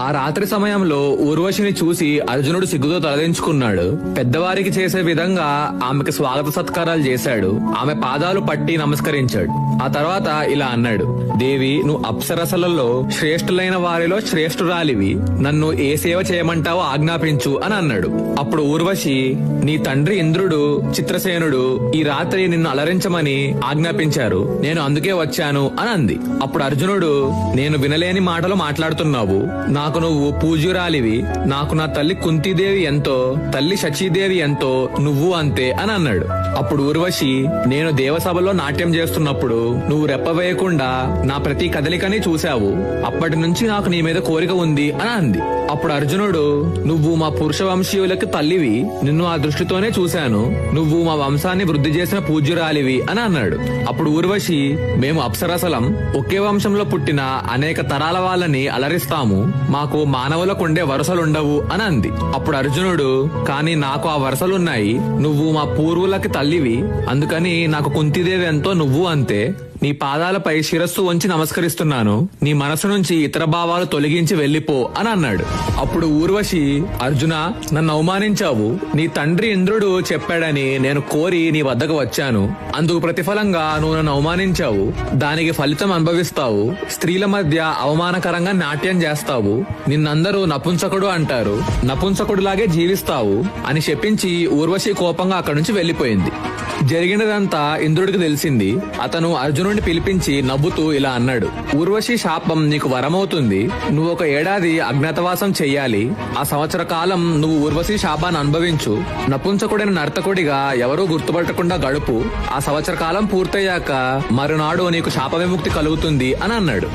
ఆ రాత్రి సమయంలో ఊర్వశిని చూసి అర్జునుడు సిగ్గుతో తలదించుకున్నాడు. పెద్దవారికి చేసే విధంగా ఆమెకు స్వాగత సత్కారాలు చేశాడు. ఆమె పాదాలు పట్టి నమస్కరించాడు. ఆ తర్వాత ఇలా అన్నాడు దేవి నువ్వు అప్సరసలలో శ్రేష్ఠులైన వారిలో శ్రేష్ఠురాలివి. నన్ను ఏ సేవ చేయమంటావో ఆజ్ఞాపించు అని అన్నాడు. అప్పుడు ఊర్వశి నీ తండ్రి ఇంద్రుడు చిత్రసేనుడు ఈ రాత్రి నిన్ను అలరించమని ఆజ్ఞాపించారు. నేను అందుకే వచ్చాను అని అంది. అప్పుడు అర్జునుడు నేను వినలేని మాటలు మాట్లాడుతున్నావు. నాకు నువ్వు పూజ్యురాలివి నాకు నా తల్లి కుంతీదేవి ఎంతో తల్లి శచీదేవి ఎంతో నువ్వు అంతే అని అన్నాడు. అప్పుడు ఊర్వశి నేను దేవసభలో నాట్యం చేస్తున్నప్పుడు నువ్వు రెప్పవేయకుండా నా ప్రతి కదలికని చూశావు. అప్పటి నుంచి నాకు నీ మీద కోరిక ఉంది అని అంది. అప్పుడు అర్జునుడు నువ్వు మా పురుష వంశీయులకి తల్లివి నిన్ను ఆ దృష్టితోనే చూశాను. నువ్వు మా వంశాన్ని వృద్ధి చేసిన పూజ్యురాలివి అని అన్నాడు. అప్పుడు ఊర్వశి మేము అప్సరసలం ఒకే వంశంలో పుట్టిన అనేక తరాల వాళ్ళని అలరిస్తాము. మాకు మానవులకు ఉండే వరుసలుండవు అని అంది అప్పుడు అర్జునుడు కానీ నాకు ఆ వరుసలున్నాయి. నువ్వు మా పూర్వులకి తల్లివి. అందుకని నాకు కుంతిదేవి ఎంతో నువ్వు అంతే. నీ పాదాలపై శిరస్సు వంచి నమస్కరిస్తున్నాను. నీ మనసు నుంచి ఇతర భావాలు తొలగించి వెళ్ళిపో అని అన్నాడు. అప్పుడు ఊర్వశి అర్జున నన్ను అవమానించావు. నీ తండ్రి ఇంద్రుడు చెప్పాడని నేను కోరి నీ వద్దకు వచ్చాను. అందుకు ప్రతిఫలంగా నువ్వు నన్ను అవమానించావు. దానికి ఫలితం అనుభవిస్తావు. స్త్రీల మధ్య అవమానకరంగా నాట్యం చేస్తావు. నిన్నందరూ నపుంసకుడు అంటారు. నపుంసకుడిలాగే జీవిస్తావు అని చెప్పించి ఊర్వశి కోపంగా అక్కడి నుంచి వెళ్ళిపోయింది జరిగినదంతా ఇంద్రుడికి తెలిసింది. అతను అర్జునుడిని పిలిపించి నవ్వుతూ ఇలా అన్నాడు. ఊర్వశీ శాపం నీకు వరమవుతుంది. నువ్వు ఒక ఏడాది అజ్ఞాతవాసం చెయ్యాలి. ఆ సంవత్సర కాలం నువ్వు ఊర్వశీ శాపాన్ని అనుభవించు. నపుంసకుడైన నర్తకుడిగా ఎవరూ గుర్తుపట్టకుండా గడుపు. ఆ సంవత్సర కాలం పూర్తయ్యాక మరునాడు నీకు శాప విముక్తి కలుగుతుంది అని అన్నాడు.